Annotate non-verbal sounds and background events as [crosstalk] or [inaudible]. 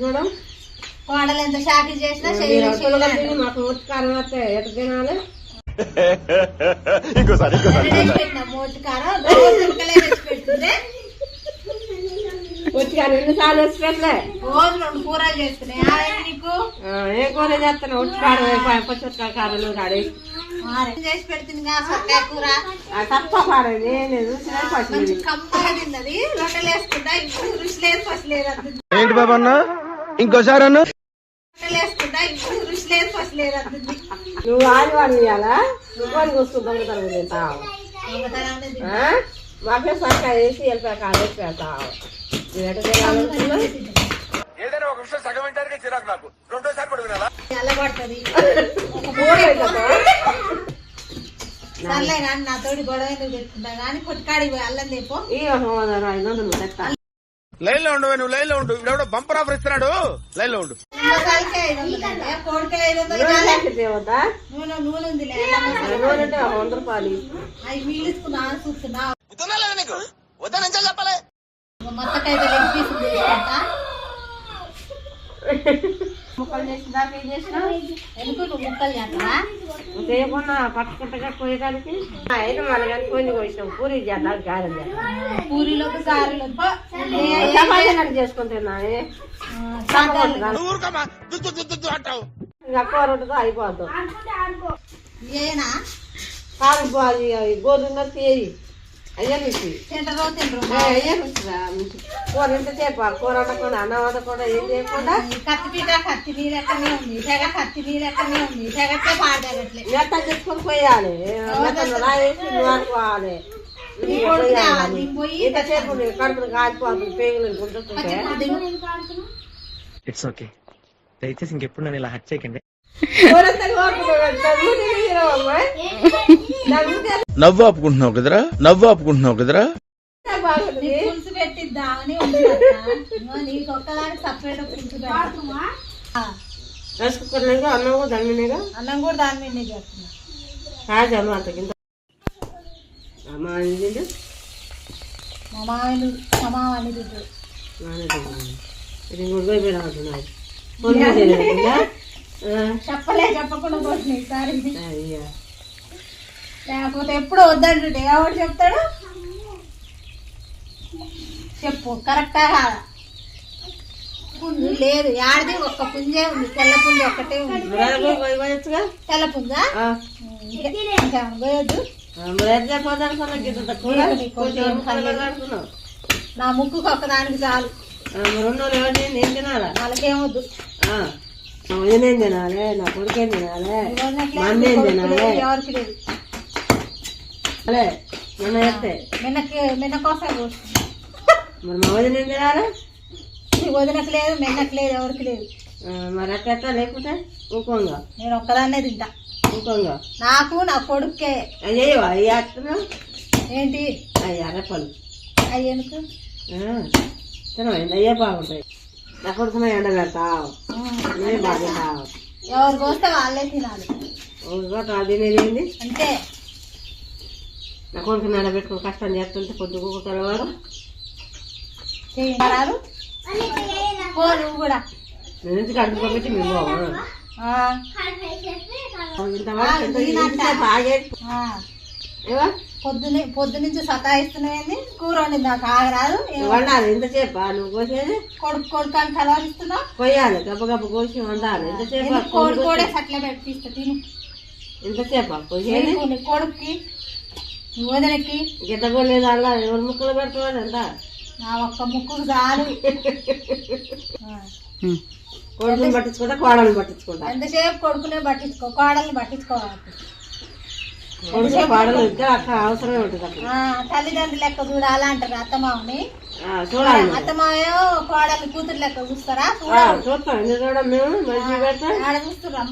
చూడం. కోడలు ఎంత షాకి చేసినా మాకు వస్తే తినాలి? [laughs] ఇంకోసారి ఎన్నిసార్లు వచ్చి పెట్టలే రోజు రెండు కూరలు చేస్తున్నాయి. ఆడేంటి నీకు? ఏ కూర చేస్తాను ఉత్కారం పచ్చి ఉత్కార కారం కాడేసి. చేసి పెడుతుంది కూర. తప్ప పాడేది రుచి లేదు పసి లేదు ఏంటి బాబా అన్న? ఇంకోసారి అన్న. నువ్వు ఆదివారం ఇవ్వాలా నువ్వు కొని కూర్చుని దొంగతనం తింటావు దొంగతనం అనేది ఆ? మాకే సరిగ్గా వేసి వెళ్ళిపోయి కాడేసి పెడతావు. నువ్వు ఎట్లా తినాలనుకున్నావు ఏదైనా ఒక విషయం సగం వింటానికి చిరాకు నాకు. రెండోసారి కూడా వినాలా? అల్లబడుతుంది సర్లే కానీ నా తోటి గొడవ ఎందుకు పెట్టుకుంటా కానీ కొట్టుకాడికి పోయి అల్లం తెపో ఈ లైన్లో ఉండు నువ్వు లైన్లో ఉండు ఇప్పుడు బంపర్ ఆఫర్ ఇస్తున్నాడు లైన్లో ఉండు నూనె చెప్పలే మొత్తకైతే లెగ్ పీస్ చేయకుండా పట్టుకుంటగా పోయేదానికి అయితే మళ్ళీ కానీ కొన్ని కోసినాం పూరి చేద్దాం గారెలు చేద్దాం. పూరీలోకి గారెలు ఇంకా కూర ఉంటుంది అయిపోద్దాం ఏనా? గోధుమ తేయి. అయ్యా మిసి తింటారో తింటారు అయ్యా మిసిరా కూర ఎంత చేప కూర వండకుండా అన్నం వండకుండా ఏం చేయకుండా? కత్తి పీట కత్తి నీ లెక్కనే ఉంది. తెగ కత్తి నీ లెక్కనే ఉంది. తెగట్లే. పాడగట్లే మెత్త చేసుకొని పోయాలి. అనుకోవాలి ఇంతసేపు కడుపులు కాలిపోతుంది పేగులు గుంటుంటే ఇట్స్ ఓకే దయచేసి ఇంకెప్పుడు నన్ను ఇలా హట్ చేయకండి. నవ్వు ఆపుకుంటున్నావు కదరా? నవ్వు ఆపుకుంటున్నావు కదరా? పులుసు పెట్టిద్దామని నీకు ఒక్కదానికి సపరేట్ పులుసు అన్నం కూడా దమ్మినేగా అన్నం కూడా దాని మీద చేస్తున్నా. అంత కింద అమ్మా ఇది మా మామయ్యలు మా మామని తిట్టు ఇది గుడిపోయి పెడమంటున్నాడు ఫోన్ చేయలేదా చెప్పలే చెప్పకుండా పోతుంది ఈసారి. లేకపోతే ఎప్పుడు వద్దంటుంటే ఎవరు చెప్తాడు? చెప్పు కరెక్టా కాదా? పుంజు లేదు. యాడిది? ఒక్క పుంజే ఉంది. తెల్ల పుంజు ఒక్కటే ఉంది. తెల్ల పుంజా? పోయొద్దు. నా ముక్కుకు ఒక్కదానికి చాలు. రెండు నేను తినాలా? వాళ్ళకేమొద్దు ఆ, నా వదినేం తినాలి? నా కొడుకేం తినాలి? మందేం తినాలి? ఎవరికి లేదు అలే మన ఎత్తే మెన్నకి మెన్న కోసం మరి మా వదినేం తినాలి? నీ వదినకు లేదు మెన్నకు లేదు ఎవరికి లేదు. మరి అట్లా ఎట్లా? లేకపోతే ఊకంగా నేను ఒక్కదాన్నే తింటా. ఊకంగా నాకు నా కొడుకే. అయ్యో అయ్యి వేస్తున్నావు ఏంటి? అయ్యి అరపలు అవి ఎందుకు తినమైంది అయ్యే బాగుంటాయి. కొడుకున ఎండ పెడతావు. నేను బాగా తావు ఎవరికి వస్తే వాళ్ళే తినాలి. ఒకటి ఏంది? అంతే. నా కొడుకు నడబెట్టుకుని కష్టం చేస్తుంటే పొద్దు చేయరాదు పో నువ్వు కూడా. నేను మేము బాగా పొద్దునే పొద్దు నుంచి సతాయిస్తున్నాయండి కూర వండింది నాకు ఆగరాదు వండాలి ఎంతసేపు నువ్వు కోసేది? కొడుకు కొడుకు అని కలవరిస్తున్నావు కొయ్యాలి గబ్బ గబ్బ కోసి వండాలి. ఎంతసేపు కోడి కోడే సట్ల పెట్టిస్తా తిను. ఎంతసేపు నీ కొడుక్కి నీ వదినకి. గిద్ద కొలేదు అలా ఎవరు ముక్కలు పెడతాడు అంట నా ఒక్క ముక్కుకు చాలు. [laughs] కొడుకుని పట్టించుకుంటా కోడలు పట్టించుకుంటా? ఎంతసేపు కొడుకునే పట్టించుకో కోడల్ని పట్టించుకోవాలి. తల్లిదండ్రులు లెక్క చూడాలా అంటారు అత్తమామని. చూడాలి. అత్తమాయో కోడలు కూతురు లెక్క చూస్తారా? ఆ, చూస్తాం.